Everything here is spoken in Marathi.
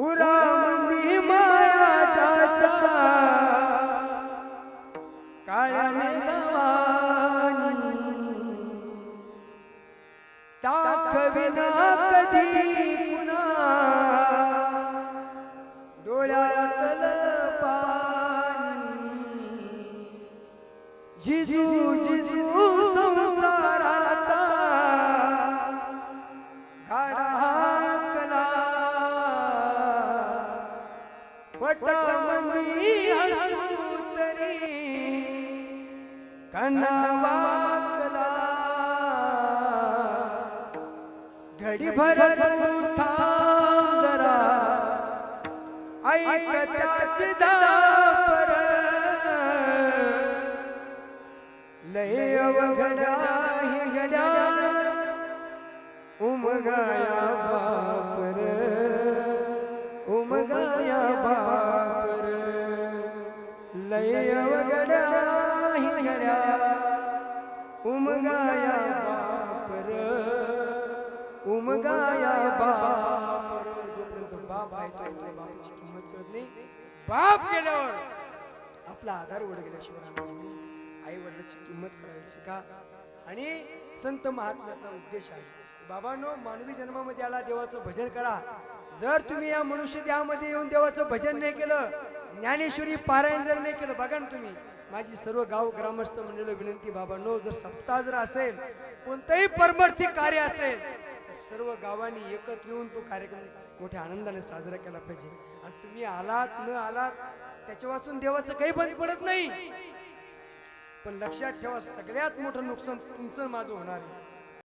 उरा माया चाचा काळ्या मेघवानी दाखविना कधी पुन्हा डोळ्यातल पाणी जिजू जिजू पटामंदी हसू तरी कणावाकला घडी भर तू थांब जरा ऐक त्याची दापर लय अवघडा हे गड्या उमगाया उमगाया बाप जोपर्यंत बाप. आहे तोपर्यंत बापाची किंमत कळत नाही. बाप गेल्यावर आपला आधार उड गेल्याशिवाय आई वडिलाची किंमत करायला शिका आणि संत महात्म्याचा उद्देश आहे. बाबांनो मानवी जन्मामध्ये आला देवाचं भजन करा. जर तुम्ही या मनुष्य देहामध्ये येऊन देवाचं भजन नाही केलं ज्ञानेश्वरी पारायण जर नाही केलं बघा ना तुम्ही. माझी सर्व गाव ग्रामस्थ मंडळ विनंती बाबांनो जर सप्ताह जर असेल कोणतंही परमार्थिक कार्य असेल सर्व गावांनी एकत्र येऊन तो कार्यक्रम मोठ्या आनंदाने साजरा केला पाहिजे. आणि तुम्ही आलात न आलात त्याच्या वाचून देवाचं काही बंद पडत नाही. पण लक्षात ठेवा सगळ्यात मोठं नुकसान तुमचं माझं होणार आहे.